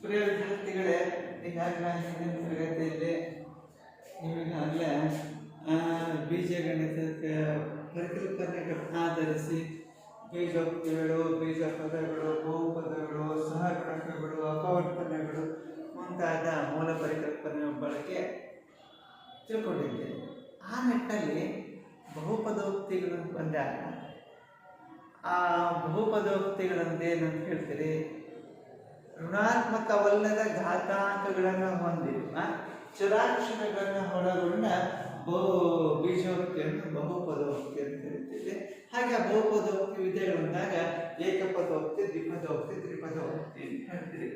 ಪ್ರಿಯ ವಿದ್ಯಾರ್ಥಿಗಳೇ ಈಗಾಗಲೇ ಹಿಂದಿನ ತರಗತಿಯಲ್ಲಿ ನಿಮಗಾಗಲೇ ಬೀಜಗಣಿತಕ್ಕೆ ಪರಿಕಲ್ಪನೆಗಳ ಆಧರಿಸಿ ಬೀಜೋಕ್ತಿಗಳು ಬೀಜ ಪದಗಳು ಬಹುಪದಗಳು ಸಹಗುಣಕಗಳು ಅಪವರ್ತನೆಗಳು ಮುಂತಾದ ಮೂಲ ಪರಿಕಲ್ಪನೆ ಬಳಕೆ ತಿಳ್ಕೊಂಡಿದ್ದೇವೆ ಆ ನಿಟ್ಟಲ್ಲಿ ಬಹುಪದೋಕ್ತಿಗಳು ಬಂದಾಗ, ಆ ಬಹುಪದೋಕ್ತಿಗಳಂದೇ ನಾನು ಹೇಳ್ತೀರಿ? ಋಣಾತ್ಮಕವಲ್ಲದ ಘಾತಾಂಕಗಳನ್ನು ಹೊಂದಿರುವ ಚರಾಕ್ಷರಗಳನ್ನು ಒಳಗೊಂಡ ಬಹು ಬೀಜೋಕ್ತಿಯನ್ನು ಬಹುಪದೋಕ್ತಿ ಅಂತ ಹೇಳ್ತೀವಿ ಹಾಗೆ ಆ ಬಹುಪದೋಕ್ತಿ ವಿಧಗಳಂದಾಗ ಏಕಪದೋಕ್ತಿ, ದ್ವಿಪದೋಕ್ತಿ, ತ್ರಿಪದೋಕ್ತಿ ಅಂತ ಹೇಳ್ತೀವಿ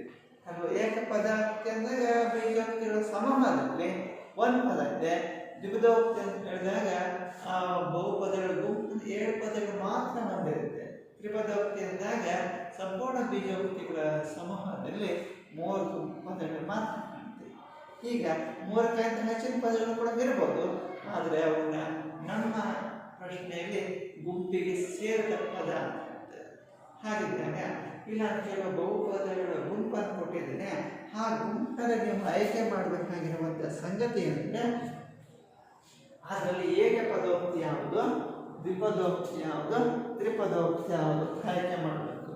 ಅಲ್ವಾ? ಏಕಪದೋಕ್ತಿ ಅಂದಾಗ ಬೀಜೋಕ್ತಿಗಳು ಸಮೂಹದಲ್ಲಿ ಒಂದು ಪದ ಇದೆ. ದ್ವಿಪದೋಕ್ತಿ ಅಂತ ಹೇಳಿದಾಗ ಆ ಬಹುಪದಗಳ ಗುಂಪು ಏಳು ಪದಗಳು ಮಾತ್ರ ಹೊಂದಿರುತ್ತೆ ತ್ರಿಪದೋಕ್ತಿ ಅಂದಾಗ ಸಂಪೂರ್ಣ ಬೀಜೋಕ್ತಿಗಳ ಸಮೂಹದಲ್ಲಿ ಮೂವರು ಪದಗಳು ಮಾತ್ರ ಕಾಣ್ತೀವಿ. ಈಗ ಮೂರಕ್ಕಿಂತ ಹೆಚ್ಚಿನ ಪದಗಳು ಕೂಡ ಇರ್ಬೋದು, ಆದರೆ ಅವನ್ನ ನಮ್ಮ ಪ್ರಶ್ನೆಯಲ್ಲಿ ಗುಂಪಿಗೆ ಸೇರಿದ ಪದ ಹಾಗಿದ್ದಾಗ ಇಲ್ಲ ಕೆಲವು ಬಹುಪದಗಳ ಗುಂಪನ್ನು ಕೊಟ್ಟಿದ್ದೇನೆ, ಆ ಗುಂಪನ್ನು ನೀವು ಆಯ್ಕೆ ಮಾಡಬೇಕಾಗಿರುವಂಥ ಸಂಗತಿ ಅಂದರೆ ಅದರಲ್ಲಿ ಏಕಪದೋಕ್ತಿ ಯಾವುದು? ದ್ವಿಪದೋಕ್ತಿ ಯಾವುದು? ತ್ರಿಪದೋಕ್ತಿ ಆಯ್ಕೆ ಮಾಡಬೇಕು.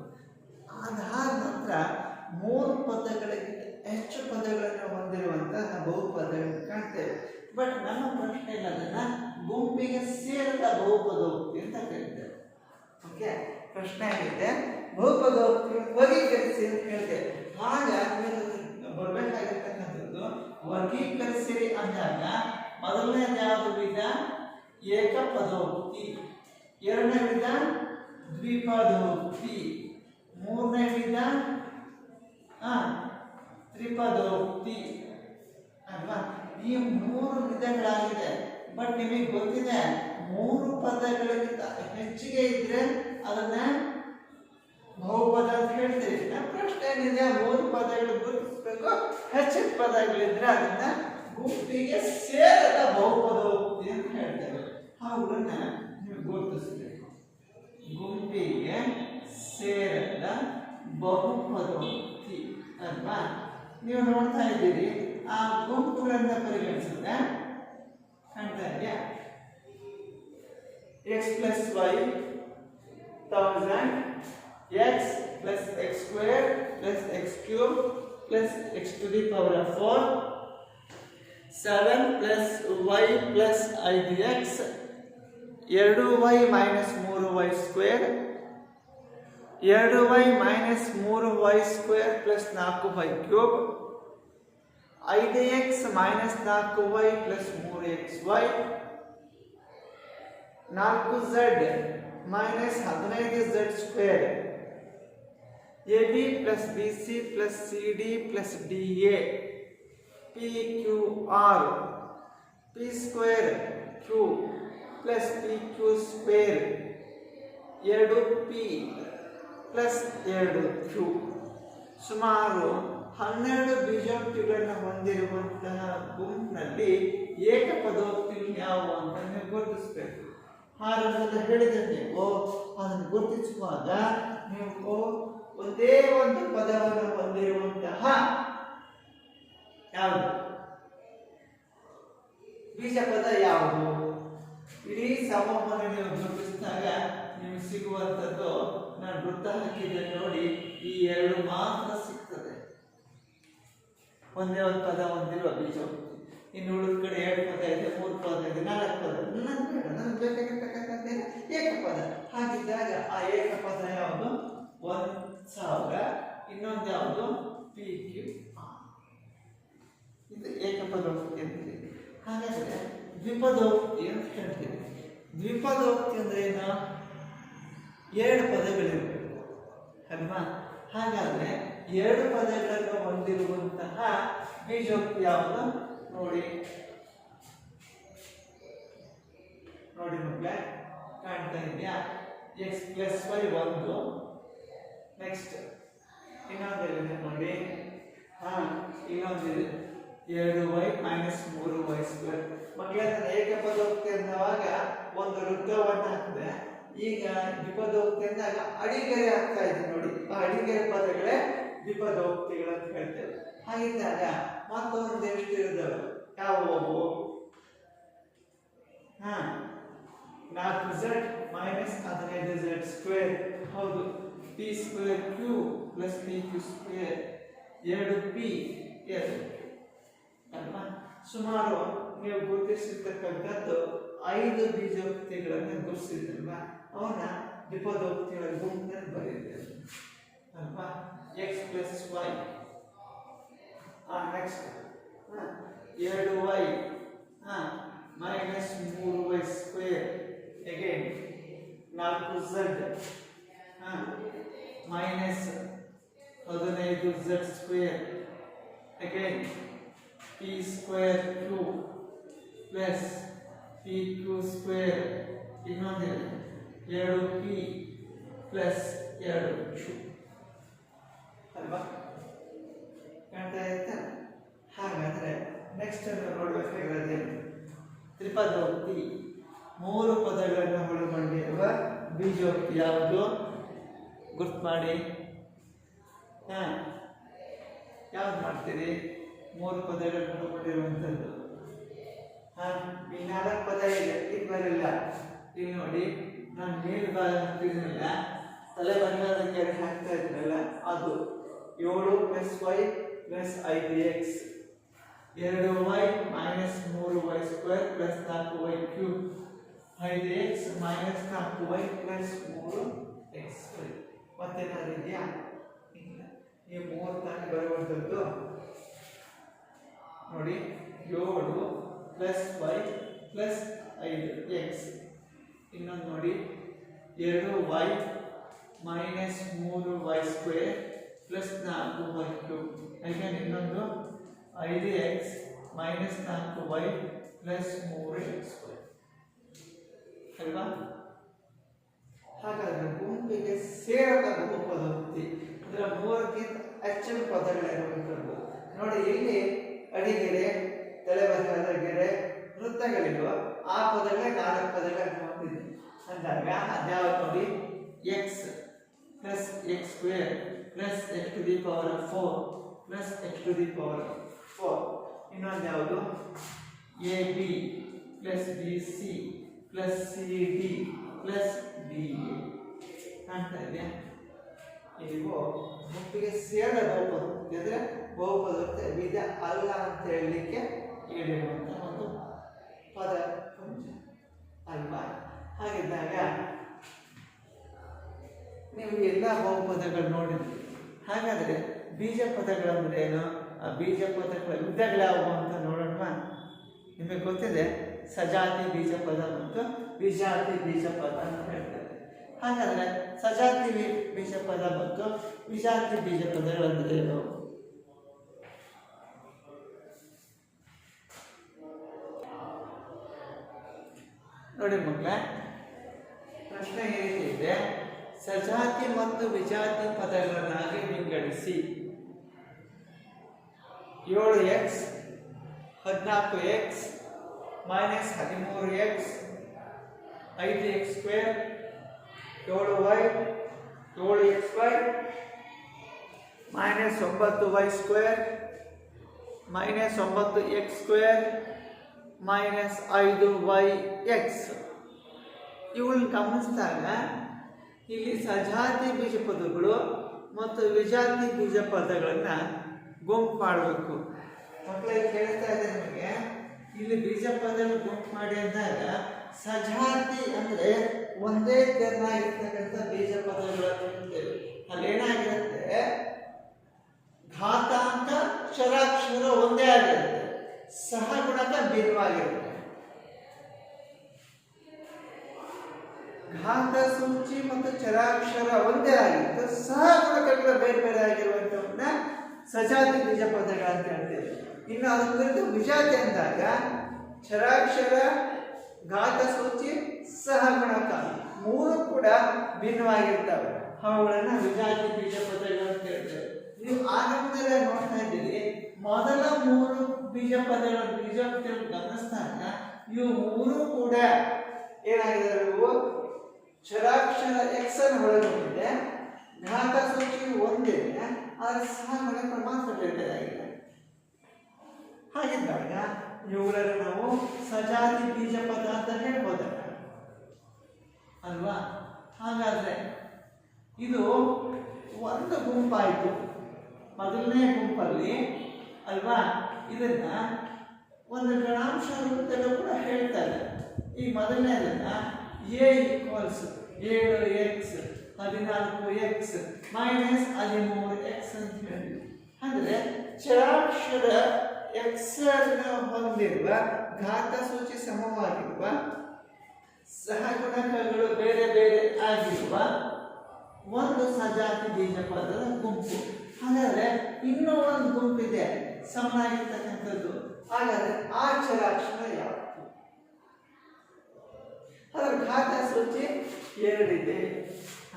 ಅದಾದ ನಂತರ ಮೂರು ಪದಗಳಿಗಿಂತ ಹೆಚ್ಚು ಪದಗಳನ್ನು ಹೊಂದಿರುವಂತಹ ಬಹುಪದಗಳನ್ನು ಕಾಣ್ತೇವೆ. ಬಟ್ ನಮ್ಮ ಪ್ರಶ್ನೆ ಅದನ್ನು ಗುಂಪಿಗೆ ಸೇರಿದ ಬಹುಪದೋಕ್ತಿ ಅಂತ ಕೇಳ್ತೇವೆ ಓಕೆ ಪ್ರಶ್ನೆ ಆಗಿದೆ. ಬಹುಪದೋಕ್ತಿ ವರ್ಗೀಕರಿಸಿ ಅಂತ ಹೇಳ್ತೇವೆ. ಹಾಗೆ ನೀವು ಬರಬೇಕಾಗಿರ್ತಕ್ಕಂಥದ್ದು ವರ್ಗೀಕರಿಸಿರಿ ಅಂದಾಗ ಮೊದಲನೇದು ಯಾವುದು ವಿಧ ಏಕಪದೋಕ್ತಿ. ಎರಡನೇ ವಿಧ ದ್ವಿಪದೋಕ್ತಿ ಮೂರನೇ ವಿಧ ತ್ರಿಪದೋಕ್ತಿ ಅಲ್ವಾ? ಈ ಮೂರು ವಿಧಗಳಾಗಿದೆ. ಬಟ್ ನಿಮಗೆ ಗೊತ್ತಿದೆ, ಮೂರು ಪದಗಳಿಗಿಂತ ಹೆಚ್ಚಿಗೆ ಇದ್ರೆ ಅದನ್ನ ಬಹುಪದ ಅಂತ ನಮ್ಮ ಪ್ರಶ್ನೆ ಏನಿದೆ? ಮೂರು ಪದಗಳು ಗುರುತಿಸ್ಬೇಕು. ಹೆಚ್ಚಿನ ಪದಗಳಿದ್ರೆ ಅದನ್ನ ಗುಂಪಿಗೆ ಸೇರದ ಬಹುಪದೋಕ್ತಿ ಅಂತ ಹೇಳ್ತೇವೆ. ಅವುಗಳನ್ನ ನೀವು ಗುರುತಿಸ್ಬೇಕು ಗುಂಪಿಗೆ ಸೇರದ ಬಹುಪದೋಕ್ತಿ ಅಲ್ವಾ? ನೀವು ನೋಡ್ತಾ ಇದ್ದೀರಿ, ಆ ಗುಂಪುಗಳನ್ನ ಪರಿಗಣಿಸಿದ್ರೆ ಕಾಣ್ತಾ ಇದೆಯಾ? X plus y thousand x plus x square plus x cube plus x to the power of four seven plus y plus ಐದು ಎಕ್ಸ್ ಎರಡು ವೈ ಮೈನಸ್ ಮೂರು ವೈ ಸ್ಕ್ವೇರ್ ಎರಡು ವೈ ಮೈನಸ್ ಮೂರು ವೈ ಸ್ಕ್ವೇರ್ ಪ್ಲಸ್ ನಾಲ್ಕು y cube ಐದು x minus ನಾಲ್ಕು y plus ಮೂರು x y ನಾಲ್ಕು ಝಡ್ ಮೈನಸ್ ಹದಿನೈದು z square a b plus b c plus c d plus d a p q r p square q plus p q square ಎರಡು p plus ಎರಡು q. ಸುಮಾರು ಹನ್ನೆರಡು ಬೀಜಾಂಶಗಳನ್ನು ಹೊಂದಿರುವಂತಹ ಗುಂಪಿನಲ್ಲಿ ಏಕಪದೋಕ್ತಿಗಳು ಯಾವುವು ಅಂತ ನೀವು ಗುರುತಿಸಬೇಕು. ಹಾಗಂತ ಹೇಳಿದ್ರೆ ನೀವು, ಅದನ್ನು ಗುರುತಿಸುವಾಗ ನೀವು ಒಂದೇ ಒಂದು ಪದವನ್ನು ಹೊಂದಿರುವಂತಹ ಯಾವುದು? ಬೀಜ ಪದ ಯಾವುದು? ಇಡೀ ಸಮೂಹವನ್ನು ನೀವು ಗುರುತಿಸಿದಾಗ ನಿಮಗೆ ಸಿಗುವಂಥದ್ದು ನಾನು ವೃತ್ತ ಹಾಕಿದ್ದೆ ನೋಡಿ, ಈ ಎರಡು ಮಾತ್ರ ಸಿಗ್ತದೆ. ಒಂದೇ ಒಂದು ಪದ ಹೊಂದಿರುವ ಬೀಜ ಇನ್ನು ಉಳಿದ ಕಡೆ ಎರಡು ಪದ ಇದೆ, ಮೂರು ಪದ ಇದೆ, ನಾಲ್ಕು ಪದ ನನಗೆ ಬೇಡ ಏಕಪದ ಹಾಗಿದ್ದಾಗ ಆ ಏಕಪದ ಯಾವುದು? ಒಂದು ಸಾವಿರ, ಇನ್ನೊಂದು ಯಾವುದು? ಪಿ ಕ್ಯೂ ಇದು ಏಕಪದ ಹಾಗಾದ್ರೆ ದ್ವಿಪದೋಕ್ತಿ ಅಂತ ಹೇಳ್ತೀವಿ ದ್ವಿಪದೋಕ್ತಿ ಅಂದ್ರೆ ಏನು? ಎರಡು ಪದಗಳಿರಬೇಕು ಅಲ್ವಾ? ಹಾಗಾದರೆ ಎರಡು ಪದಗಳನ್ನು ಹೊಂದಿರುವಂತಹ ಬೀಜೋಕ್ತಿ ಯಾವುದು? ನೋಡಿ. ನೋಡಿ ಮಕ್ಕಳೇ, ಕಾಣ್ತಾ ಇದೆಯಾ? ಎಕ್ಸ್ ಪ್ಲಸ್ ವೈ ಒಂದು. ನೆಕ್ಸ್ಟ್ ಇನ್ನೊಂದಿದೆ ನೋಡಿ. ಹಾಂ ಇನ್ನೊಂದಿದೆ ಎರಡು ವೈ ಮೈನಸ್ ಮೂರು ವೈ ಸ್ಕ್ವೇರ್ ಮಕ್ಕಳೇ ನಾನು ಏಕಪದೋಕ್ತಿ ಅಂದವಾಗ ಒಂದು ವೃತ್ತವನ್ನು ಹಾಕಿದೆ, ಈಗ ದ್ವಿಪದೋಕ್ತಿ ಅಂದಾಗ ಅಡಿಗೆರೆ ಆಗ್ತಾ ಇದೆ ನೋಡಿ. ಆ ಅಡಿಗೆರೆ ಪದಗಳೇ ದ್ವಿಪದೋಕ್ತಿಗಳು ಅಂತ ಹೇಳ್ತೇವೆ. ಹಾಗಿದ್ದಾಗ ಮತ್ತೊಂದು ಎಷ್ಟು ಇರ್ತವೆ ಯಾವುವು ಹಾ, ನಾಲ್ಕು ಝಡ್ ಮೈನಸ್ ಹದಿನೈದು ಝಡ್ ಸ್ಕ್ವೇರ್ ಹೌದು p square q plus p q square ಎರಡು ಪಿ ಎರಡು ಅಲ್ವಾ? ಸುಮಾರು ನೀವು ಗುರುತಿಸಿರ್ತಕ್ಕಂಥದ್ದು ಐದು ಬೀಜೋಕ್ತಿಗಳನ್ನು ಗುರುತಿಸಿದ್ರಲ್ವಾ? ಅವನ ದ್ವಿಪದೋಕ್ತಿಗಳ ಗುಂಪಿನಲ್ಲಿ ಬರೀತೇವೆ ಅಲ್ವಾ? ಎಕ್ಸ್ ಪ್ಲಸ್ ವೈ ನೆಕ್ಸ್ಟ್ ಎರಡು ವೈ ಹಾಂ ಮೈನಸ್ ಮೂರು ವೈ ಸ್ಕ್ವೇರ್ ಎಗೇನ್ ನಾಲ್ಕು ಝಡ್ ಮೈನಸ್ ಹದಿನೈದು z square again p square q plus p q square ಇನ್ನೊಂದಿದೆ ಎರಡು ಪಿ ಪ್ಲಸ್ ಎರಡು ಕ್ಯೂ. ಅಲ್ವಾ? ಕಾಣ್ತಾ ಇರುತ್ತೆ? ಹಾಗಾದ್ರೆ ನೆಕ್ಸ್ಟ್ ನೋಡಬೇಕಾಗಿರೋದೇನು ತ್ರಿಪದೋಕ್ತಿ ಮೂರು ಪದಗಳನ್ನು ಒಳಗೊಂಡಿರುವ ಬೀಜೋಕ್ತಿ ಯಾವುದು? ಗುರ್ತು ಮಾಡಿ. ಹಾಂ. ಯಾವ್ದು ಮಾಡ್ತೀರಿ? ಮೂರು ಪದಗಳನ್ನು ಒಳಗೊಂಡಿರುವಂಥದ್ದು. ಈ ನಾಲ್ಕು ಪದ ಇದೆ ಇದು ಬರಲ್ಲ. ಇಲ್ಲಿ ನೋಡಿ, ನಾನು ಮೇಲ್ಭಾಗ ಹಾಕ್ತಿದ್ದೀನಲ್ಲ ತಲೆ ಬಂಗಾರದ ಹಾಕ್ತಾ ಇದ್ರಲ್ಲ, ಅದು ಏಳು ಪ್ಲಸ್ ವೈ ಪ್ಲಸ್ ಐದು ಎಕ್ಸ್ ಎರಡು ವೈ ಮೈನಸ್ ಮೂರು ವೈ ಸ್ಕ್ವೇರ್ ಪ್ಲಸ್ ನಾಲ್ಕು ವೈ ಕ್ಯೂಬ್ ಐದು ಎಕ್ಸ್ ಮೈನಸ್ ನಾಲ್ಕು ವೈ ಪ್ಲಸ್ ಮೂರು ಎಕ್ಸ್ ವೈ ಮತ್ತೇನಾದ್ರು ಇದೆಯಾ ಇಲ್ಲ. ಈ ಮೂರು ತಾನೇ ಬರುವಂಥದ್ದು. ನೋಡಿ, ಏಳು ಪ್ಲಸ್ ವೈ ಪ್ಲಸ್ ಐದು ಎಕ್ಸ್ ಇನ್ನೊಂದು ನೋಡಿ. ಎರಡು ವೈ ಮೈನಸ್ ಮೂರು ವೈ ಸ್ಕ್ವೇರ್ ಪ್ಲಸ್ ನಾಲ್ಕು ವೈ ಕ್ಯೂಬ್ ಅಗೇನ್ ಇನ್ನೊಂದು ಐದು ಎಕ್ಸ್ ಮೈನಸ್ ನಾಲ್ಕು ವೈ ಪ್ಲಸ್ ಮೂರು ಎಕ್ಸ್ ಸ್ಕ್ವೇರ್ ಅಲ್ವಾ? ಹಾಗಾದ್ರೆ ಗುಂಪಿಗೆ ಸೇರದ ಪದೋಕ್ತಿ ಅಂದ್ರೆ ಮೂರಕ್ಕಿಂತ ಹೆಚ್ಚಿನ ಪದಗಳಿರಬೇಕು ನೋಡಿ, ಇಲ್ಲಿ ಅಡಿಗೆರೆ ತಲೆಬರಹದ ಗೆರೆ ವೃತ್ತಗಳಿರುವ ಆ ಪದಗಳೇ ನಾಲ್ಕು ಪದಗಳನ್ನು ಹೊಂದಿದೆ ಅಂದಾಗ ಅದ್ಯಾವ ನೋಡಿ x plus x square plus x to the power four plus x to the power four ಇನ್ನೊಂದು ಯಾವುದು? A b plus b c plus c d plus d a ಕಾಣ್ತಾ ಇದೆಯಾ ಇವು ಗುಂಪಿಗೆ ಸೇರದ ಬಹುಪದ ಅಂದರೆ ಬಹುಪದ ವಿಧ ಅಲ್ಲ ಅಂತ ಹೇಳಲಿಕ್ಕೆ ಹೇಳಿರುವಂಥ ಒಂದು ಪದ ಪುಂಜ ಅಲ್ವಾ ಹಾಗಿದ್ದಾಗ ನೀವು ಎಲ್ಲ ಬಹುಪದಗಳು ನೋಡಿದ್ರಿ. ಹಾಗಾದರೆ ಬೀಜ ಪದಗಳಂದ್ರೆ ಏನು ಆ ಬೀಜ ಪದಗಳ ವಿಧಗಳ್ಯಾವು ಅಂತ ನೋಡೋಣ ನಿಮಗೆ ಗೊತ್ತಿದೆ, ಸಜಾತಿ ಬೀಜ ಪದ ಮತ್ತು ವಿಜಾತಿ ಬೀಜ ಪದ ಅಂತ ಹೇಳ್ತಾರೆ. ಹಾಗಾದ್ರೆ ಸಜಾತಿ ಬೀಜ ಪದ ಮತ್ತು ವಿಜಾತಿ ಬೀಜ ಪದಗಳಂದ್ರೆ ನೋಡಿ ಮಕ್ಕಳೇ, ಪ್ರಶ್ನೆ ಈ ರೀತಿ ಇದೆ ಸಜಾತಿ ಮತ್ತು ವಿಜಾತಿ ಪದಗಳನ್ನಾಗಿ ವಿಂಗಡಿಸಿ. ಏಳು ಎಕ್ಸ್ ಹದಿನಾಲ್ಕು ಎಕ್ಸ್ ಮೈನಸ್ ಹದಿಮೂರು ಎಕ್ಸ್ ಐದು ಎಕ್ಸ್ ಸ್ಕ್ವೇರ್ ಏಳು ವೈ ಏಳು ಎಕ್ಸ್ ವೈ ಮೈನಸ್ ಒಂಬತ್ತು ವೈ ಸ್ಕ್ವೇರ್ ಮೈನಸ್ ಒಂಬತ್ತು ಎಕ್ಸ್ ಸ್ಕ್ವೇರ್ ಮೈನಸ್ ಐದು ವೈ ಎಕ್ಸ್ ಇವುಗಳನ್ನ ಗಮನಿಸಿದಾಗ ಇಲ್ಲಿ ಸಜಾತಿ ಬೀಜ ಪದಗಳು ಮತ್ತು ವಿಜಾತಿ ಬೀಜ ಪದಗಳನ್ನು ಗುಂಪು ಮಾಡಬೇಕು. ಮಕ್ಕಳಿಗೆ ಹೇಳ್ತಾ ಇದೆ ನಿಮಗೆ. ಇಲ್ಲಿ ಬೀಜ ಪದಗಳು ಗುಂಪು ಮಾಡಿ ಅಂದಾಗ ಸಜಾತಿ ಅಂದರೆ ಒಂದೇ ತೆರನಾಗಿರ್ತಕ್ಕಂಥ ಬೀಜ ಪದಗಳು ಅಂತ ಹೇಳ್ತೇವೆ ಅಲ್ಲೇನಾಗಿರುತ್ತೆ ಘಾತಾಂಕ ಕ್ಷರಾಕ್ಷರ ಒಂದೇ ಆಗಿರುತ್ತೆ ಸಹಗುಣಕ ಭಿನ್ನವಾಗಿರುತ್ತೆ ಘಾತ ಸೂಚಿ ಮತ್ತು ಚರಾಕ್ಷರ ಒಂದೇ ಆಗಿತ್ತು ಸಹಗುಣಕಗಳು ಬೇರೆ ಬೇರೆ ಆಗಿರುವಂಥವನ್ನ ಸಜಾತಿ ಬೀಜ ಪದಗಳು ಅಂತ ಹೇಳ್ತೀವಿ. ಇನ್ನು ಅದರ ವಿರುದ್ಧ ವಿಜಾತಿ ಅಂದಾಗ ಚರಾಕ್ಷರ ಘಾತ ಸೂಚಿ ಸಹ ಸಹಗುಣಕ ಮೂರು ಕೂಡ ಭಿನ್ನವಾಗಿರ್ತವೆ. ಅವುಗಳನ್ನು ವಿಜಾತಿ ಬೀಜ ಪದಗಳು ಅಂತ ಹೇಳ್ತೇವೆ. ನೀವು ಆರಂಭದಲ್ಲೇ ನೋಡ್ತಾ ಇದ್ದೀರಿ. ಮೊದಲ ಮೂರು ಬೀಜ ಪದಗಳ ಬೀಜೋಕ್ತಿಯನ್ನು ಗಮನಿಸಿದಾಗ ಇವು ಮೂರು ಕೂಡ ಏನಾಗಿದ್ದಾರೆ ಇವು ಚರಾಕ್ಷರ ಎಕ್ಸ್ ಅನ್ನು ಒಳಗೊಂಡಿದೆ ಘಾತ ಸೂಚಿ ಒಂದಿದೆ ಆದರೆ ಸಹ ಬೇರೆ ಬೇರೆ ಆಗಿದೆ ಹಾಗಿದ್ದಾಗ ಇವುಗಳನ್ನು ನಾವು ಸಜಾತಿ ಬೀಜ ಪದಾರ್ಥ ಅಂತ ಹೇಳ್ಬೋದಲ್ಲ ಅಲ್ವಾ? ಹಾಗಾದ್ರೆ ಇದು ಒಂದು ಗುಂಪಾಯಿತು. ಮೊದಲನೇ ಗುಂಪಲ್ಲಿ, ಅಲ್ವಾ? ಇದನ್ನ ಒಂದು ಗಣಾಂಶ ರೂಪದಲ್ಲೂ ಕೂಡ ಹೇಳ್ತಾರೆ. ಈ ಮೊದಲನೇದನ್ನ ಎ ಈಕ್ವಲ್ಸ್ ಏಳು ಎಕ್ಸ್ ಹದಿನಾಲ್ಕು ಎಕ್ಸ್ ಮೈನಸ್ ಹದಿಮೂರು ಎಕ್ಸ್ ಅಂತ ಹೇಳಿ ಅಂದರೆ ಚರಾಕ್ಷರ ಎಕ್ಸ್ ಹೊಂದಿರುವ ಘಾತ ಸೂಚಿ ಸಮವಾಗಿರುವ ಸಹಗುಣಕಗಳು ಬೇರೆ ಬೇರೆ ಆಗಿರುವ ಒಂದು ಸಜಾತಿ ಬೀಜ ಪದದ ಗುಂಪು ಹಾಗಾದರೆ ಇನ್ನೂ ಒಂದು ಗುಂಪಿದೆ ಸಮನಾಗಿರ್ತಕ್ಕಂಥದ್ದು ಹಾಗಾದ್ರೆ ಆ ಚರಾಕ್ಷರ ಯಾವುದು ಅದರ ಘಾತ ಸೂಚಿ ಎರಡಿದೆ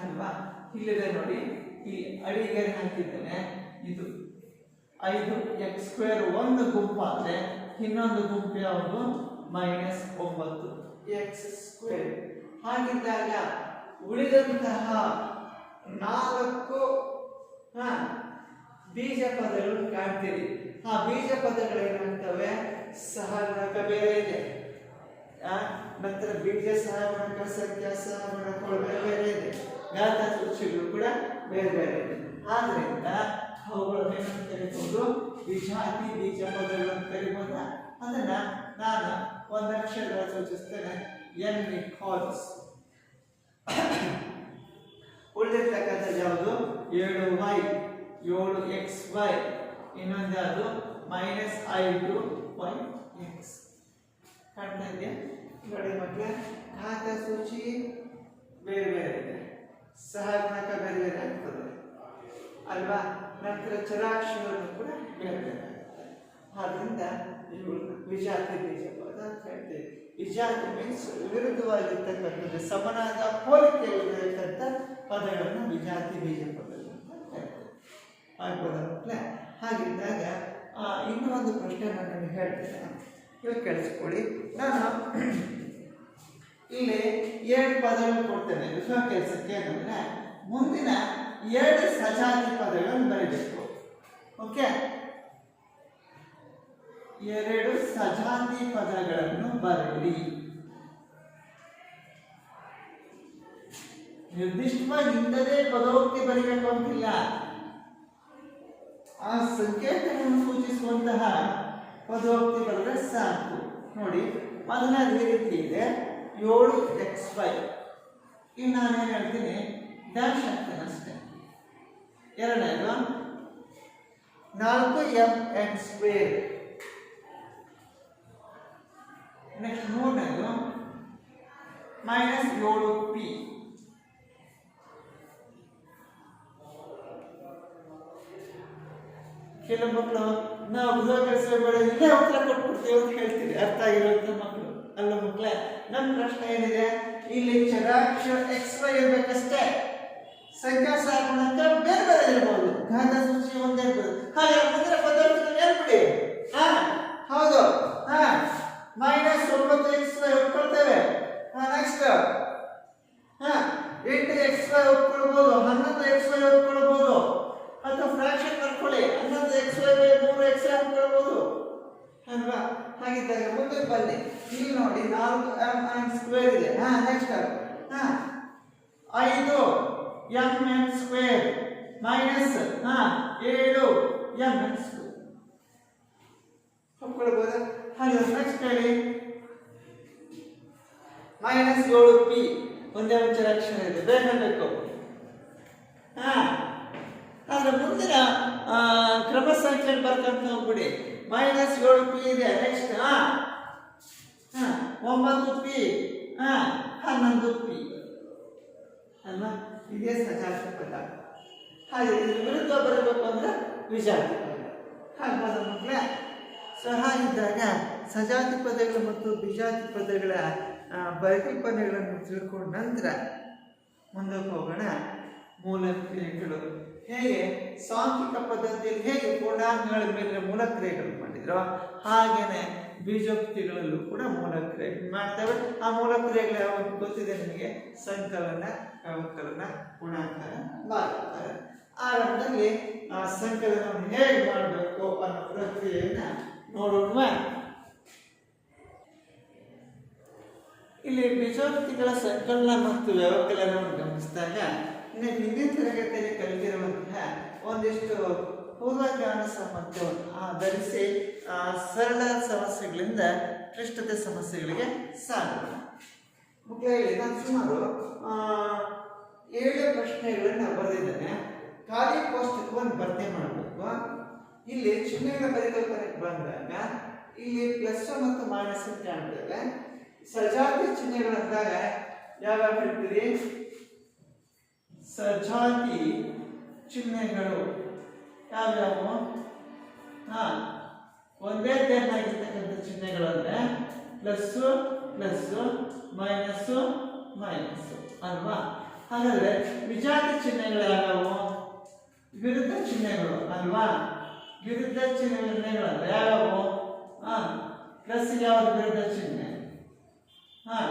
ಅಲ್ವಾ? ಇಲ್ಲಿದೆ ನೋಡಿ, ಈ ಅಡಿಗೆ ಹಾಕಿದ್ದೇನೆ ಇದು ಐದು ಎಕ್ಸ್ ಸ್ಕ್ವೇರ್ ಒಂದು ಗುಂಪಾದ್ರೆ ಇನ್ನೊಂದು ಗುಂಪು ಯಾವುದು ಮೈನಸ್ ಒಂಬತ್ತು ಎಕ್ಸ್ ಸ್ಕ್ವೇರ್ ಹಾಗಿದ್ದಾಗ ಉಳಿದಂತಹ ನಾಲ್ಕು ಬೀಜ ಪದಗಳು ಕಾಣ್ತೀರಿ. ಆ ಬೀಜ ಪದಗಳು ಏನಾಗ್ತವೆ? ಸಹಗುಣಕ ಬೇರೆ ಇದೆ. ನಂತರ ಬೀಜ ಸಹಗುಣಕ ಸಂಖ್ಯಾ ಬೇರೆ ಬೇರೆ ಇದೆ. ಘಾತ ಸೂಚಿಗಳು ಕೂಡ ಬೇರೆ ಬೇರೆ ಇದೆ ಆದ್ರಿಂದ ಅವುಗಳನ್ನು ಏನಂತ ಕರಿಬಹುದು ವಿಜಾತಿ ಬೀಜ ಪದಗಳನ್ನು ಕರಿಬೋದ ಅದನ್ನು ನಾನು ಒಂದು ಅಕ್ಷರ ಸೂಚಿಸ್ತೇನೆ. ಎನ್ ಕಾಲ್ಸ್ ಉಳಿದಿರ್ತಕ್ಕಂಥದ್ದು ಯಾವುದು? ಏಳು ವೈ. ಏಳು ಎಕ್ಸ್ ವೈ. ಇನ್ನೊಂದು ಯಾವುದು? ಮೈನಸ್ ಐದು ವೈ ಎಕ್ಸ್. ಕಾಣ್ತಾ ಇದೆಯಾ? ನೋಡಿ ಮಕ್ಕಳೇ ಸೂಚಿ ಬೇರೆ ಬೇರೆ ಇದೆ. ಸಹಗುಣಕ ಬೇರೆ ಬೇರೆ ಆಗ್ತದೆ. ಅಲ್ವಾ? ನಂತರ ಚರಾಕ್ಷರಗಳು ಕೂಡ ಬೇರೆ ಆದ್ರಿಂದ ಇವು ವಿಜಾತಿ ಬೀಜ ಪದ ಅಂತ ಹೇಳ್ತೀವಿ ವಿಜಾತಿ ಮೀನ್ಸ್ ವಿರುದ್ಧವಾಗಿರ್ತಕ್ಕಂಥದ್ದು. ಸಮನಾದ ಹೋಲಿಕೆ ಇರತಕ್ಕಂಥ ಪದಗಳನ್ನು ವಿಜಾತಿ ಬೀಜ ಪದಗಳು ಅಂತ ಹೇಳ್ತೇವೆ ಆಗ್ಬೋದಾ? ಮಕ್ಕಳೇ ಹಾಗಿದ್ದಾಗ ಇನ್ನೂ ಒಂದು ಪ್ರಶ್ನೆ ನಾನು ನಿಮಗೆ ಹೇಳ್ತೇನೆ. ಇವಾಗ ಕೇಳಿಸ್ಕೊಳ್ಳಿ. ನಾನು ಇಲ್ಲಿ ಎರಡು ಪದಗಳು ಕೊಡ್ತೇನೆ. ವಿಶ್ವ ಕೆಲಸಕ್ಕೆ ಏನಂದ್ರೆ ಮುಂದಿನ ಎರಡು ಸಜಾತಿ ಪದಗಳನ್ನು ಬರೀಬೇಕು. ಓಕೆ ಎರಡು ಸಜಾತಿ ಪದಗಳನ್ನು ಬರೆಯಿರಿ ನಿರ್ದಿಷ್ಟವಾಗಿ ಇಂಥದೇ ಪದೋಕ್ತಿ ಬರೀಬೇಕು ಅಂತಿಲ್ಲ. ಆ ಸಂಕೇತವನ್ನು ಸೂಚಿಸುವಂತಹ ಪದೋಕ್ತಿ ಬರೆದ್ರೆ ಸಾಕು. ನೋಡಿ ಮೊದಲನೇದು ರೀತಿ ಇದೆ. ಏಳು ಎಕ್ಸ್ ವೈ ಈಗ ನಾನೇನು ಹೇಳ್ತೀನಿ? ಡ್ಯಾಶ್ ಹಾಕ್ತೇನೆ ಅಷ್ಟೇ. ಎರಡನೇದು ನಾಲ್ಕು ಎಂ ಎಕ್ಸ್ ಸ್ಕ್ವೇರ್ ನೆಕ್ಸ್ಟ್ ಮೂರನೇದು ಮೈನಸ್ ಏಳು ಪಿ ಕೆಲವು ಮಕ್ಕಳು, ನಾವು ಕೆಲಸ ಬೇಡ ಇಲ್ಲೇ ಉತ್ತರ ಕೊಟ್ಬಿಡ್ತೀವಿ ಅಂತ ಹೇಳ್ತೀವಿ. ಅರ್ಥ ಆಗಿರುವಂತ ಮಕ್ಕಳು. ಅಲ್ಲ ಮಕ್ಕಳೇ ನಮ್ಮ ಪ್ರಶ್ನೆ ಏನಿದೆ? ಇಲ್ಲಿ ಚರಾಕ್ಷರ ಎಕ್ಸ್ ವೈ ಇರ್ಬೇಕಷ್ಟೇ. ಸಂಖ್ಯಾ ಸಾಗುಣಕ ಬೇರೆ ಬೇರೆ ಇರ್ಬೋದು. ಘಾತ ಸೂಚಿ ಒಂದೇ ಇರ್ಬೋದು. ಹಾಗೆ ಮುಂದಿನ ಪದಾರ್ಥಗಳು ಹೇಳ್ಬಿಡಿ ಹಾ, ಹೌದು. ಹಾ ಮೈನಸ್ ಒಂಬತ್ತು ಎಕ್ಸ್ ವೈ ಒಪ್ಕೊಳ್ತೇವೆ. ಹಾ ನೆಕ್ಸ್ಟ್ ಹಾ, ಎಂಟು ಎಕ್ಸ್ ವೈ ಒಪ್ಕೊಳ್ಬೋದು, ಹನ್ನೊಂದು ಎಕ್ಸ್ ವೈ ಒಪ್ಕೊಳ್ಬೋದು. ಅಥವಾ ಫ್ರಾಕ್ಷನ್ ಕರ್ಕೊಳ್ಳಿ ಹನ್ನೊಂದು ಎಕ್ಸ್ ವೈ ಮೂರು ಎಕ್ಸ್ ವೈ ಒಪ್ಕೊಳ್ಬೋದು. ಅಲ್ವಾ ಹಾಗಿದ್ದಾಗ ಮುಂದೆ ಬನ್ನಿ. ಇಲ್ಲಿ ನೋಡಿ, ನಾಲ್ಕು ಎಂ ಎನ್ ಸ್ಕ್ವೇರ್ ಇದೆ. ಹಾ ನೆಕ್ಸ್ಟ್ ಹಾ. ಐದು ಎಂ ಎನ್ ಸ್ಕ್ವೇರ್ ಮೈನಸ್ ಹಾ, ಏಳು ಎಂ ಎನ್ ಸ್ಕ್ವೇರ್ ಒಪ್ಕೊಳ್ಬೋದಾ? ಹಾಗೆ ನೆಕ್ಸ್ಟ್ ಹೇಳಿ. ಮೈನಸ್ ಏಳು ಪಿ ಒಂದೇ ಒಂದು ಅಕ್ಷರ ಇದೆ. ಬೇಗ ಬೇಕು ಹಾ. ಆದರೆ ಮುಂದಿನ ಆ, ಕ್ರಮ ಸಂಖ್ಯೆ ಬರ್ಕಂತ ಹೋಗ್ಬಿಡಿ. ಮೈನಸ್ ಏಳು ಪಿ ಇದೆ ನೆಕ್ಸ್ಟ್ ಹಾ. ಹಾ ಒಂಬತ್ತು ಪಿ ಹಾ ಹನ್ನೊಂದು ಪಿ ಅಲ್ವಾ? ಇದೇ ಸಜಾತಿ ಪದ. ಹಾಗೆ ಇದ್ರ ವಿರುದ್ಧ ಬರಬೇಕು ಅಂದ್ರೆ ವಿಜಾತಿ ಪದ. ಹಾಗಾದ ಮಕ್ಕಳೇ ಸಹ ಇದ್ದಾಗ ಸಜಾತಿ ಪದಗಳು ಮತ್ತು ಬಿಜಾತಿ ಪದಗಳ ಪರಿಕಲ್ಪನೆಗಳನ್ನು ತಿಳ್ಕೊಂಡ ನಂತರ ಮುಂದಕ್ಕೆ ಹೋಗೋಣ. ಮೂಲ ಕ್ರಿಯೆಗಳು ಹೇಗೆ ಸಾಂಖ್ಯಿಕ ಪದ್ಧತಿಯಲ್ಲಿ ಹೇಗೆ ಪೂರ್ಣಾಂಗಗಳ ಮೇಲೆ ಮೂಲ ಕ್ರಿಯೆಗಳು ಮಾಡಿದ್ರು ಹಾಗೇನೆ ಬೀಜೋಕ್ತಿಗಳಲ್ಲೂ ಕೂಡ ಮೂಲ ಕ್ರಿಯೆಗಳು ಮಾಡ್ತೇವೆ. ಆ ಮೂಲ ಕ್ರಿಯೆಗಳು ಯಾವಾಗ ಗೊತ್ತಿದೆ ನಿಮಗೆ? ಸಂಕಲನ ಅವಕಲನ ಗುಣಾಕಾರ ಭಾಗಾಕಾರ ಆರಂಭದಲ್ಲಿ ಆ, ಸಂಕಲನವನ್ನು ಹೇಗೆ ಮಾಡಬೇಕು ಅನ್ನೋ ಪ್ರಕ್ರಿಯೆಯನ್ನು ನೋಡೋಣ. ಇಲ್ಲಿ ಬೀಜೋಕ್ತಿಗಳ ಸಂಕಲನ ಮತ್ತು ವ್ಯವಕಲನವನ್ನು ಗಮನಿಸಿದಾಗ ಇನ್ನು ಹಿಂದಿನ ತರಗತಿಯಲ್ಲಿ ಕಲಿತಿರುವಂತಹ ಒಂದಿಷ್ಟು ಪೂರ್ವಜ್ಞಾನ ಸಾಮರ್ಥ್ಯವನ್ನು ಆಧರಿಸಿ ಆ, ಸರಳ ಸಮಸ್ಯೆಗಳಿಂದ ಕ್ಲಿಷ್ಟತೆ ಸಮಸ್ಯೆಗಳಿಗೆ ಸಾಗೋಣ ಮುಖ್ಯವಾಗಿ ನಾನು ಸುಮಾರು ಏಳು ಪ್ರಶ್ನೆಗಳನ್ನು ಬರೆದಿದ್ದೇನೆ. ಖಾಲಿ ಕೋಷ್ಟಕವನ್ನು ಭರ್ತಿ ಮಾಡಬೇಕು. ಇಲ್ಲಿ ಚಿಹ್ನೆಗಳ ಪರಿಕಲ್ಪನೆಗೆ ಬಂದಾಗ ಇಲ್ಲಿ ಪ್ಲಸ್ ಮತ್ತು ಮೈನಸ್ ಕಾಣ್ತೇವೆ. ಸಜಾತಿ ಚಿಹ್ನೆಗಳಂದಾಗ ಯಾವಾಗ ಹೇಳ್ತೀರಿ? ಸಜಾತಿ ಚಿಹ್ನೆಗಳು ಯಾವ್ಯಾವು? ಹಾ, ಒಂದೇ ತೆರನಾಗಿರ್ತಕ್ಕಂಥ ಚಿಹ್ನೆಗಳು ಅಂದ್ರೆ ಪ್ಲಸ್ಸು ಪ್ಲಸ್ಸು, ಮೈನಸ್ಸು ಮೈನಸ್ಸು, ಅಲ್ವಾ? ಹಾಗಾದ್ರೆ ವಿಜಾತಿ ಚಿಹ್ನೆಗಳು ಯಾವ್ಯಾವು ವಿರುದ್ಧ ಚಿಹ್ನೆಗಳು ಅಲ್ವಾ? ವಿರುದ್ಧ ಚಿಹ್ನೆಗಳು ಅಂದರೆ ಯಾವ್ಯಾವು? ಹಾಂ ಪ್ಲಸ್ ಯಾವ್ದು ವಿರುದ್ಧ ಚಿಹ್ನೆ ಹಾಂ,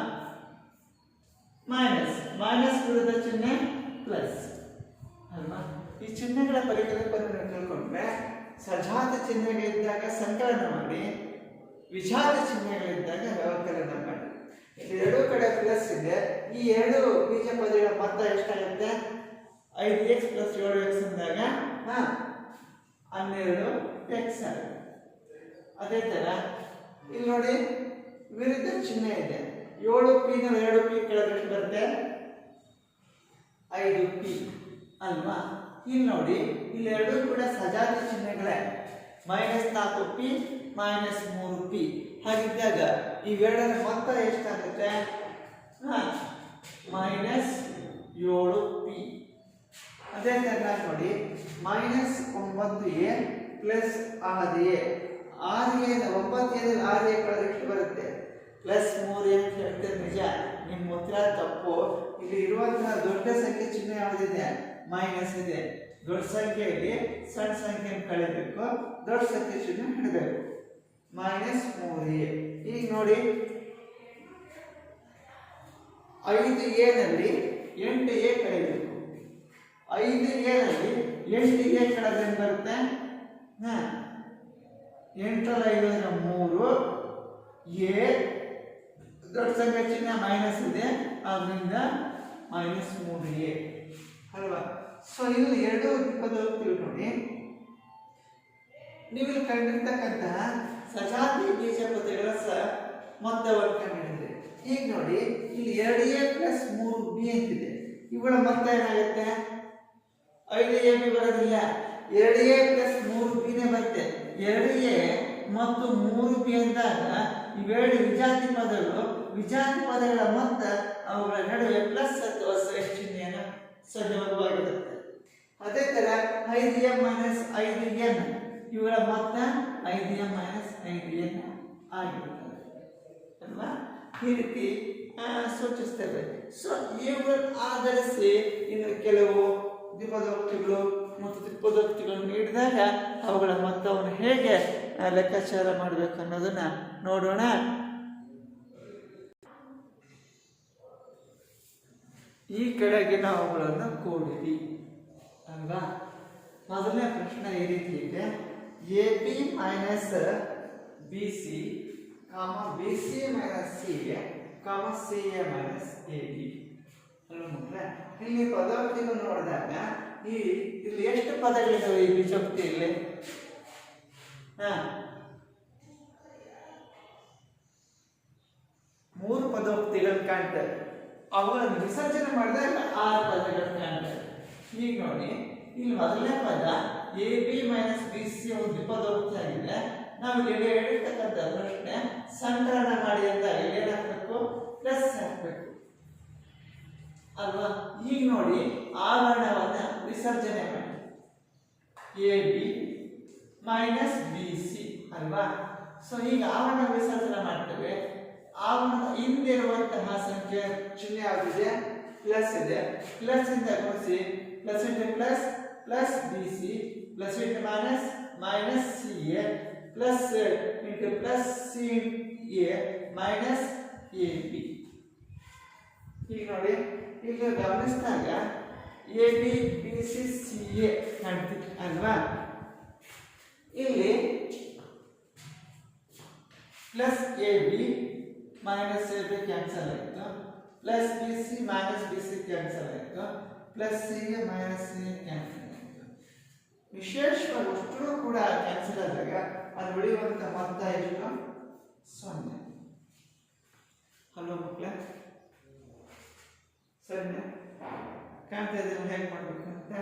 ಮೈನಸ್ ಮೈನಸ್ ವಿರುದ್ಧ ಚಿಹ್ನೆ ಪ್ಲಸ್ ಅಲ್ವಾ? ಈ ಚಿಹ್ನೆಗಳ ಪರಿಕಲ್ಪನೆಯನ್ನು ತಿಳ್ಕೊಂಡ್ರೆ ಸಜಾತ ಚಿಹ್ನೆಗಳಿದ್ದಾಗ ಸಂಕಲನ ಮಾಡಿ, ವಿಜಾತ ಚಿಹ್ನೆಗಳಿದ್ದಾಗ ವ್ಯವಕಲನ ಮಾಡಿ. ಇಲ್ಲಿ ಎರಡೂ ಕಡೆ ಪ್ಲಸ್ ಇದೆ. ಈ ಎರಡು ಬೀಜ ಪದಗಳ ಮೊತ್ತ ಎಷ್ಟಾಗುತ್ತೆ? ಐದು ಎಕ್ಸ್ ಪ್ಲಸ್ ಏಳು ಎಕ್ಸ್ ಅಂದಾಗ ಹಾ, ಹನ್ನೆರಡು ಎಕ್ಸ್ ಅದೇ ಥರ ಇಲ್ಲಿ ನೋಡಿ ವಿರುದ್ಧ ಚಿಹ್ನೆ ಇದೆ. ಏಳು ನಲ್ಲಿ ಎರಡು ಪಿ ಕೆಳಗೆ ಬರುತ್ತೆ. ಐದು ಪಿ. ಅಲ್ವಾ? ಇಲ್ಲಿ ನೋಡಿ ಇಲ್ಲಿ ಎರಡೂ ಕೂಡ ಸಜಾತಿ ಚಿಹ್ನೆಗಳೇ. ಮೈನಸ್ ನಾಲ್ಕು ಪಿ, ಮೈನಸ್ ಮೂರು ಪಿ. ಹಾಗಿದ್ದಾಗ ಇವೆರಡರ ಮೊತ್ತ ಎಷ್ಟಾಗುತ್ತೆ? ಮೈನಸ್ ಏಳು ಪಿ. ಅದೇ ತರನಾಗಿ ನೋಡಿ, ಮೈನಸ್ ಒಂಬತ್ತು ಎ ಪ್ಲಸ್ ಆರು ಎ. ಆರು ಎ ಒಂಬತ್ತು ಎ ಆರು ಎ ಕಳೆದ್ರೆ ಎಷ್ಟು ಬರುತ್ತೆ. ಪ್ಲಸ್ ಮೂರು ಎ ಅಂತ ಹೇಳ್ತೇನೆ ನಿಜ. ನಿಮ್ಮ ಉತ್ತರ ತಪ್ಪು. ಇಲ್ಲಿ ಇರುವಂತಹ ದೊಡ್ಡ ಸಂಖ್ಯೆ ಚಿಹ್ನೆ ಯಾವುದಿದೆ? ಮೈನಸ್ ಇದೆ. ದೊಡ್ಡ ಸಂಖ್ಯೆಯಲ್ಲಿ ಸಣ್ಣ ಸಂಖ್ಯೆಯನ್ನು ಕಳಿಬೇಕು ದೊಡ್ಡ ಸಂಖ್ಯೆ ಚಿಹ್ನೆ ಹಿಡಬೇಕು. ಮೈನಸ್ ಮೂರು ಎ. ಈಗ ನೋಡಿ. ಐದು ಎನಲ್ಲಿ ಎಂಟು ಎ ಕಳಿಬೇಕು ಐದು ಎನಲ್ಲಿ ಎಂಟು ಎ ಕಳೆದೇನು ಬರುತ್ತೆ? ಹಾಂ. ಎಂಟರಲ್ಲಿ ಐದು ಅಂದ್ರೆ ಮೂರು. ಎ ದೊಡ್ಡ ಸಂಖ್ಯೆ ಚಿಹ್ನೆ ಮೈನಸ್ ಇದೆ. ಆದ್ದರಿಂದ ಮೈನಸ್ ಮೂರು ಎ. ಅಲ್ವಾ? ಸೊ ಇಲ್ಲಿ ಎರಡು ಪದಗಳು ತಿಳ್ಕೊಳ್ಳಿ ನೀವು ಕಂಡಿರ್ತಕ್ಕಂತಹ ಸಜಾತಿ ಬೀಜ ಪದಗಳ ಸ ಮೊತ್ತವನ್ನು ಕಂಡಿಡಿದ್ರಿ ಈಗ ನೋಡಿ, ಇಲ್ಲಿ ಎರಡು ಎ ಪ್ಲಸ್ ಮೂರು ಬಿ ಅಂತಿದೆ. ಇವುಗಳ ಮೊತ್ತ ಏನಾಗುತ್ತೆ? ಐದು ಎ ಬಿ ಬರೋದಿಲ್ಲ. ಎರಡು ಎ ಪ್ಲಸ್ ಮೂರು ಬಿನೇ ಬರುತ್ತೆ. ಎರಡು ಎ ಮತ್ತು ಮೂರು ಬಿ ಅಂದಾಗ ಇವೆರಡು ವಿಜಾತಿ ಪದಗಳು ವಿಜಾತಿ ಪದಗಳ ಮೊತ್ತ ಅವುಗಳ ನಡುವೆ ಪ್ಲಸ್ ಅಥವಾ ಸೆಟ್ ಚಿಹ್ನೆಯನ್ನು ಅದೇ ತರ ಐದು ಎಂ ಮೈನಸ್ ಐದು ಎನ್, ಇವುಗಳ ಮೊತ್ತ ಐದು ಎಂ ಮೈನಸ್ ಐದು ಎನ್ ಆಗಿರುತ್ತದೆ. ಅಲ್ವಾ? ಈ ರೀತಿ ಸೂಚಿಸ್ತೇವೆ. ಸೊ ಇವುಗಳನ್ನು ಆಧರಿಸಿ ಇನ್ನು ಕೆಲವು ದ್ವಿಪದೋಕ್ತಿಗಳು ಮತ್ತು ದ್ವಿಪದೋಕ್ತಿಗಳನ್ನು ನೀಡಿದಾಗ ಅವುಗಳ ಮೊತ್ತವನ್ನು ಹೇಗೆ ಲೆಕ್ಕಾಚಾರ ಮಾಡಬೇಕು ಅನ್ನೋದನ್ನ ನೋಡೋಣ. ಈ ಕೆಳಗಿನ ಅವುಗಳನ್ನು ಕೂಡಿರಿ ಅಲ್ವಾ? ಮೊದಲನೇ ಪ್ರಶ್ನೆ ಈ ರೀತಿ ಇದೆ. A b minus b c comma b c minus c a comma c a minus a b ಇಲ್ಲಿ ಪದಾರ್ಥಗಳು ನೋಡಿದಾಗ ಈ ಇಲ್ಲಿ ಎಷ್ಟು ಪದಗಳಿದಾವೆ ಈ ಬಿಜಪ್ತಿಯಲ್ಲಿ ಹಾ. ಮೂರು ಪದೋಕ್ತಿಗಳು ಕಾಣ್ತವೆ. ಅವುಗಳನ್ನು ವಿಸರ್ಜನೆ ಮಾಡಿದಾಗ ಆರು ಪದಗಳು ಈಗ ನೋಡಿ, ಇಲ್ಲಿ ಮೊದಲನೇ ಪದ a b minus b c ಒಂದು ದ್ವಿಪದೋಕ್ತಿ ಆಗಿದೆ ನಾವು ಇಲ್ಲಿ ಹೇಳಿರ್ತಕ್ಕಂಥ ಪ್ರಶ್ನೆ ಸಂಕಲನ ಮಾಡಿ ಅಂತ ಇಲ್ಲಿ ಏನಾಗಬೇಕು ಪ್ಲಸ್ ಹಾಕಬೇಕು. ಅಲ್ವಾ? ಈಗ ನೋಡಿ, ಆವರಣವನ್ನು ವಿಸರ್ಜನೆ ಮಾಡಿ. A b minus b c ಅಲ್ವಾ? ಸೊ ಈಗ ಆವರಣ ವಿಸರ್ಜನೆ ಮಾಡ್ತೇವೆ. ಆವರಣದ ಹಿಂದಿರುವಂತಹ ಸಂಖ್ಯೆ ಚಿಹ್ನೆ ಆಗಿದೆ ಪ್ಲಸ್ ಇದೆ ಪ್ಲಸ್ ಇಂದ ಗುಣಿಸಿ plus into plus plus b c plus into minus minus c a plus into plus c a minus a b ಈಗ ನೋಡಿ ಇಲ್ಲಿ ಗಮನಿಸಿದಾಗ a b b c c a ಕಾಣ್ತಿತ್ತು ಅಲ್ವಾ ಇಲ್ಲಿ plus a b minus a b cancel ಆಯಿತು? Plus b c minus b c cancel ಆಯಿತು? Plus c a minus c cancel ಆಯಿತು? ವಿಶೇಷವಾಗಿ ಅಷ್ಟೂ ಕೂಡ ಕ್ಯಾನ್ಸಲ್ ಆದಾಗ ಅದು ಉಳಿಯುವಂಥ ಮೊತ್ತ ಎಷ್ಟು? ಸೊನ್ನೆ. ಹಲೋ ಮಕ್ಕಳೇ? ಸೊನ್ನೆ. ಕಾಣ್ತಾ ಇದ್ದೀವಿ ಹೇಗೆ ಮಾಡಬೇಕು ಅಂತ?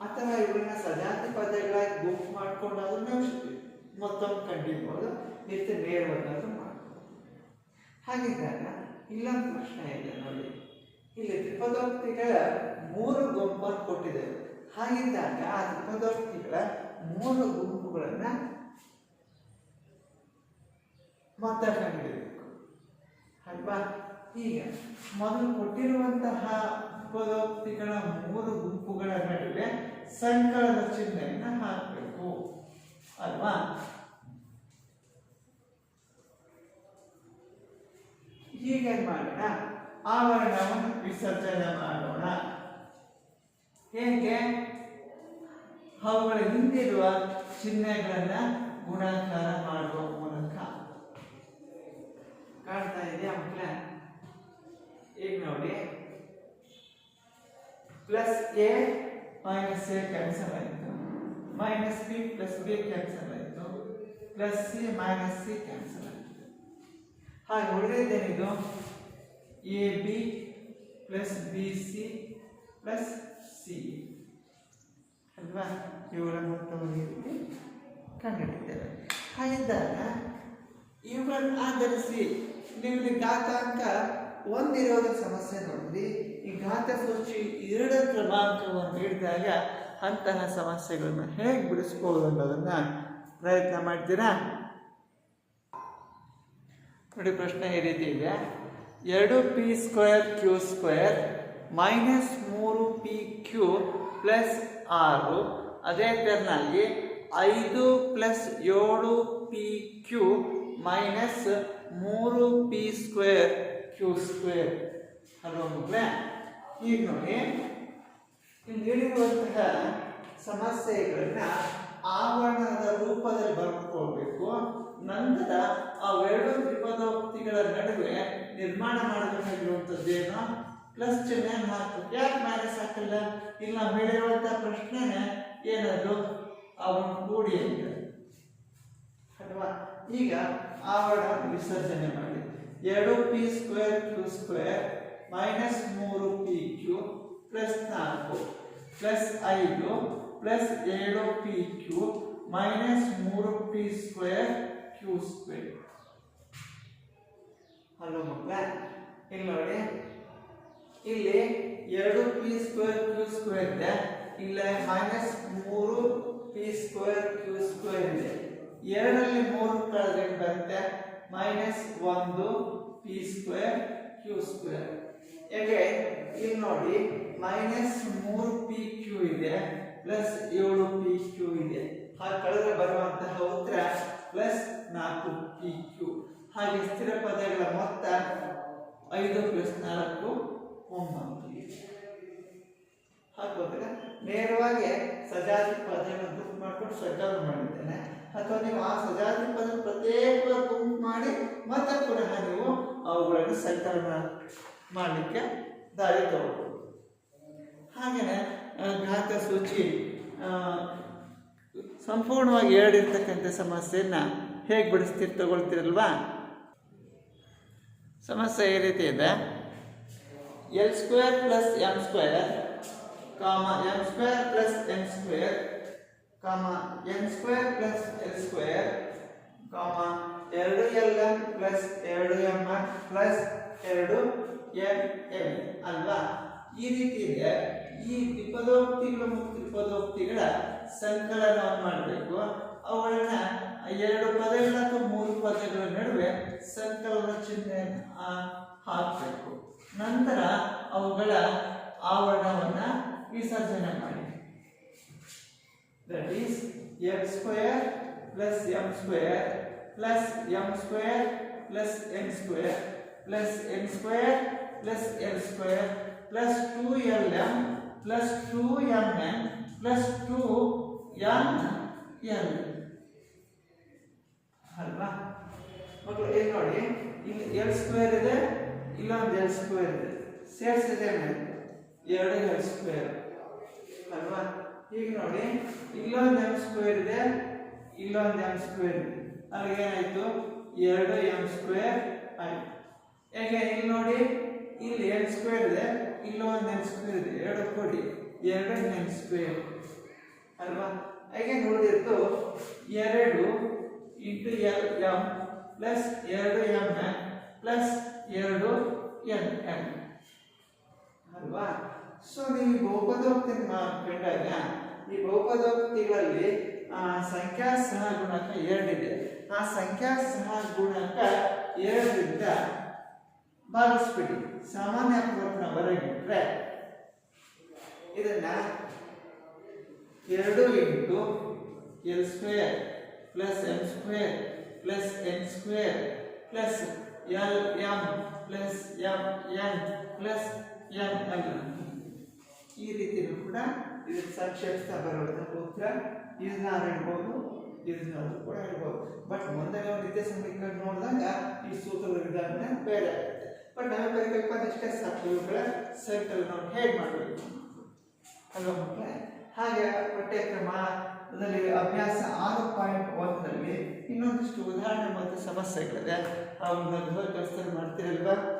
ಅಥವಾ ಇವನ್ನ ಸಜಾತಿ ಪದಗಳಾಗಿ ಗುಂಪು ಮಾಡ್ಕೊಂಡಾದ್ರೂ ನಾವು ಮತ್ತೊಂದು ಕಂಡಿರ್ಬೋದು ನಿತ್ಯ ನೇರವಾಗಾದ್ರೂ ಮಾಡ್ಬೋದು. ಹಾಗಿದ್ದಾಗ ಇಲ್ಲೊಂದು ಪ್ರಶ್ನೆ ಇದೆ ನೋಡಿ. ಇಲ್ಲಿ ತ್ರಿಪದೋಕ್ತಿಗಳ ಮೂರು ಗುಂಪನ್ನು ಕೊಟ್ಟಿದ್ದೇವೆ ಹಾಗಿದ್ದಾಗ ಆ ತ್ರಿಪದೋಕ್ತಿಗಳ ಮೂರು ಗುಂಪುಗಳನ್ನು ಮಾತಾಡ್ಕೊಂಡಿರಬೇಕು ಅಲ್ವಾ? ಈಗ ಮೊದಲು ಕೊಟ್ಟಿರುವಂತಹ ಪದೋಕ್ತಿಗಳ ಮೂರು ಗುಂಪುಗಳ ನಡುವೆ ಸಂಕಲನ ಚಿಹ್ನೆಯನ್ನು ಹಾಕಬೇಕು. ಅಲ್ವಾ? ಹೀಗೆ ಮಾಡೋಣ. ಆವರಣವನ್ನು ವಿಸರ್ಜನೆ ಮಾಡೋಣ. ಹೇಗೆ? ಅವುಗಳ ಹಿಂದಿರುವ ಚಿಹ್ನೆಗಳನ್ನ ಗುಣಾಕಾರ ಮಾಡುವ ಮೂಲಕ. ಕಾಣ್ತಾ ಇದೆಯಾ ಮಕ್ಕಳೇ? ಈಗ ನೋಡಿ. Plus a minus a cancel ಆಯಿತು minus b plus b cancel ಆಯಿತು plus c minus c cancel ಆಯಿತು ಹಾಗೆ ಉಳಿದಿದ್ದೇನಿದು a b plus b c plus c ಅಲ್ವಾ? ಇವುಗಳ ಮೊತ್ತವನ್ನು ಈ ಕಂಡುಹಿಡಿದ್ದೇವೆ ಹಾಗಿದ್ದಾಗ ಇವುಗಳನ್ನು ಆಧರಿಸಿ ನೀವು ಇಲ್ಲಿ ಘಾತಾಂಕ ಒಂದಿರೋದ ಸಮಸ್ಯೆ ನೋಡಿ ಈ ಘಾತ ಸೂಚಿ ಎರಡು ಕ್ರಮಾಂಕವನ್ನು ನೀಡಿದಾಗ ಅಂತಹ ಸಮಸ್ಯೆಗಳನ್ನು ಹೇಗೆ ಬಿಡಿಸ್ಬೋದು ಅನ್ನೋದನ್ನು ಪ್ರಯತ್ನ ಮಾಡ್ತೀರಾ? ನೋಡಿ ಪ್ರಶ್ನೆ ಈ ರೀತಿ ಇದೆ. ಎರಡು p square q square minus ಮೂರು ಪಿ ಕ್ಯೂ ಪ್ಲಸ್ ಆರು. ಅದೇ ತೆರನಾಗಿ ಐದು ಪ್ಲಸ್ ಏಳು ಪಿ ಕ್ಯೂ ಮೈನಸ್ ಮೂರು ಪಿ ಸ್ಕ್ವೇರ್ ಕ್ಯೂ ಸ್ಕ್ವೇರ್ ಅಲ್ವಾ ಮಕ್ಕಳೇ, ಈಗ ನೋಡಿ, ಇಲ್ಲಿ ನೀಡಿರುವಂತಹ ಸಮಸ್ಯೆಗಳನ್ನ ಬರ್ಕೊಳ್ಬೇಕು ನಂತರ ಆ ಎರಡು ತ್ರಿಪದೋಕ್ತಿಗಳ ನಡುವೆ ನಿರ್ಮಾಣ ಮಾಡಬೇಕಾಗಿರುವಂಥದ್ದೇನು ಪ್ಲಸ್ ಚಿಹ್ನೆ ಹಾಕಬೇಕು ಯಾಕೆ ಮೈನಸ್ ಹಾಕಲ್ಲ? ಇಲ್ಲಿ ನಾವು ಹೇಳಿರುವಂಥ ಪ್ರಶ್ನೆನೇ ಏನದು? ಅವನು ಕೂಡಿ ಅಂತ ಅಥವಾ ಈಗ ಆವರಣ ವಿಸರ್ಜನೆ ಮಾಡಿ. ಎರಡು p square q square minus ಮೂರು ಪಿ ಕ್ಯೂ ಪ್ಲಸ್ ನಾಲ್ಕು ಪ್ಲಸ್ ಐದು ಪ್ಲಸ್ ಏಳು ಪಿ ಕ್ಯೂ ಮೈನಸ್ ಮೂರು p square q square hello ಮಕ್ಕಳ ಇಲ್ಲಿ ನೋಡಿ ಇಲ್ಲಿ ಎರಡು ಪಿ ಸ್ಕ್ವೇರ್ ಕ್ಯೂ ಸ್ಕ್ವೇರ್ ಇದೆ. ಇಲ್ಲ ಮೈನಸ್ ಮೂರು ಪಿ ಸ್ಕ್ವೇರ್ ಕ್ಯೂ ಸ್ಕ್ವೇರ್ ಇದೆ. ಎರಡರಲ್ಲಿ ಮೂರು ಕಳೆದ್ರೆ ಬರುತ್ತೆ? ಮೈನಸ್ ಒಂದು ಪಿ ಸ್ಕ್ವೇರ್ ಕ್ಯೂ ಸ್ಕ್ವೇರ್ ಹೇಗೆ? ಇಲ್ಲಿ ನೋಡಿ ಮೈನಸ್ ಮೂರು ಪಿ ಕ್ಯೂ ಇದೆ ಪ್ಲಸ್ ಏಳು ಪಿ ಕ್ಯೂ ಇದೆ. ಹಾಗೆ ಕಳೆದ್ರೆ ಬರುವಂತಹ ಉತ್ತರ ಪ್ಲಸ್ ನಾಲ್ಕು ಪಿ ಕ್ಯೂ ಹಾಗೆ ಸ್ಥಿರ ಪದಗಳ ಮೊತ್ತ ಐದು ಪ್ಲಸ್ ನಾಲ್ಕು ಒಂಬತ್ತು. ಹಾಕೋದ್ರೆ ನೇರವಾಗಿ ಸಜಾತಿ ಪದಗಳನ್ನು ಗುಂಪು ಮಾಡ್ಕೊಂಡು ಸಂಕಲನ ಮಾಡಿದ್ದೇನೆ ಅಥವಾ ನೀವು ಆ ಸಜಾತಿ ಪದ ಪ್ರತ್ಯೇಕ ಗುಂಪು ಮಾಡಿ ಮತ್ತೆ ಪುನಃ ನೀವು ಅವುಗಳನ್ನು ಸಂಕಲನ ಮಾಡಲಿಕ್ಕೆ ದಾರಿ ತಗೋಬಹುದು. ಹಾಗೆಯೇ ಘಾತ ಸೂಚಿ ಸಂಪೂರ್ಣವಾಗಿ ಹೇಳಿರ್ತಕ್ಕಂಥ ಸಮಸ್ಯೆಯನ್ನು ಹೇಗೆ ಬಿಡಿಸ್ತೀರಿ ತಗೊಳ್ತೀರಲ್ವಾ ಸಮಸ್ಯೆ ಈ ರೀತಿ ಇದೆ. L square plus m square comma m square plus n square comma n square plus l square comma ಎರಡು ಎಲ್ ಎಂ ಪ್ಲಸ್ ಎರಡು ಎಂ ಎಂ ಪ್ಲಸ್ ಎರಡು ಎನ್ ಎಂ ಅಲ್ವಾ? ಈ ರೀತಿ ಇದೆ. ಈ ತ್ರಿಪದೋಕ್ತಿಗಳು ಮತ್ತು ತ್ರಿಪದೋಕ್ತಿಗಳ ಸಂಕಲನವನ್ನು ಮಾಡಬೇಕು. ಅವುಗಳನ್ನ ಎರಡು ಪದಗಳ ಅಥವಾ ಮೂರು ಪದಗಳ ನಡುವೆ ಸಂಕಲನ ಚಿಹ್ನೆಯನ್ನು ಹಾಕಬೇಕು. ನಂತರ ಅವುಗಳ ಆವರಣವನ್ನು ವಿಸರ್ಜನೆ ಮಾಡಿ. That is x square plus m square plus m square plus n square plus n square plus l square plus two l m plus two m n plus two n ಅಲ್ವಾ ಮಕ್ಕಳು ಏನು ನೋಡಿ ಇಲ್ಲಿ ಎಲ್ ಸ್ಕ್ವೇರ್ ಇದೆ ಇಲ್ಲೊಂದು L square ಇದೆ ಸೇರಿಸಿದೆ ಎರಡು L square ಅಲ್ವಾ ಈಗ ನೋಡಿ ಇಲ್ಲೊಂದು ಎಂ ಸ್ಕ್ವೇರ್ ಇದೆ ಇಲ್ಲೊಂದು ಎಂ ಸ್ಕ್ವೇರ್ ಇದೆ ಏನಾಯ್ತು ಎರಡು ಎಂ ಸ್ಕ್ವೇರ್ ಆಯ್ತು ಹೇಗೆ ಇಲ್ಲಿ ನೋಡಿ ಇಲ್ಲಿ ಎಲ್ ಸ್ಕ್ವೇರ್ ಇದೆ ಇಲ್ಲೊಂದು ಎಂ ಸ್ಕ್ವೇರ್ ಇದೆ ಎರಡು ಕೊಡಿ ಎರಡು ಎಂ ಸ್ಕ್ವೇರ್ ಅಲ್ವಾ? ಹಾಗೆ ನೋಡಿದ್ದು ಎರಡು ಇಂಟು ಎಲ್ ಎಂ ಪ್ಲಸ್ ಎರಡು ಎಂ ಎನ್ ಪ್ಲಸ್ ಎರಡು ಎನ್ ಎನ್. ಅಲ್ವಾ? ಸೊ ನೀವು ಬಹುಪದೋಕ್ತಿ ಕಂಡಾಗ ಈ ಬಹುಪದೋಕ್ತಿಗಳಲ್ಲಿ ಆ, ಸಂಖ್ಯಾ ಸಹಗುಣಕ ಎರಡಿದೆ. ಆ ಸಂಖ್ಯಾ ಸಹಗುಣಕ ಎರಡರಿಂದ ಭಾಗಿಸ್ಬಿಡಿ. ಸಾಮಾನ್ಯ ಪ್ರವರ್ತನ ಹೊರಗಿಟ್ರೆ ಇದನ್ನ ಎರಡು into l square plus m square plus n square plus l m plus m n plus m l. ಈ ರೀತಿಯೂ ಕೂಡ ಇದು ಸಂಕ್ಷೇಪಿಸ್ತಾ ಬರೋದನ್ನ ಉತ್ತರ ಇದನ್ನ ಹೇಳ್ಬೋದು ಇದನ್ನ ಕೂಡ ಹೇಳ್ಬೋದು ಬಟ್ ಮುಂದೆ ನಾವು ನಿತ್ಯ ಸಮೀಕರಣ ನೋಡಿದಾಗ ಈ ಸೂತ್ರದ ವಿಧಾನ ಬೇರೆ ಬಟ್ ನಾವು ಇಷ್ಟೇ ಸಾಕು ಇವುಗಳ ಸರ್ಕಲ್ ನಾವು ಹೇಗೆ ಮಾಡಬೇಕು. ಹಲೋ ಮಕ್ಕಳೇ ಹಾಗೆ ಪಠ್ಯಕ್ರಮದಲ್ಲಿ ಅಭ್ಯಾಸ ಆರು ಪಾಯಿಂಟ್ ಒಂದರಲ್ಲಿ ಇನ್ನೊಂದಿಷ್ಟು ಉದಾಹರಣೆ ಮತ್ತು ಸಮಸ್ಯೆಗಳಿದೆ. ಅವನ್ನ ಕೆಲಸ ಮಾಡ್ತೀರಲ್ವಾ?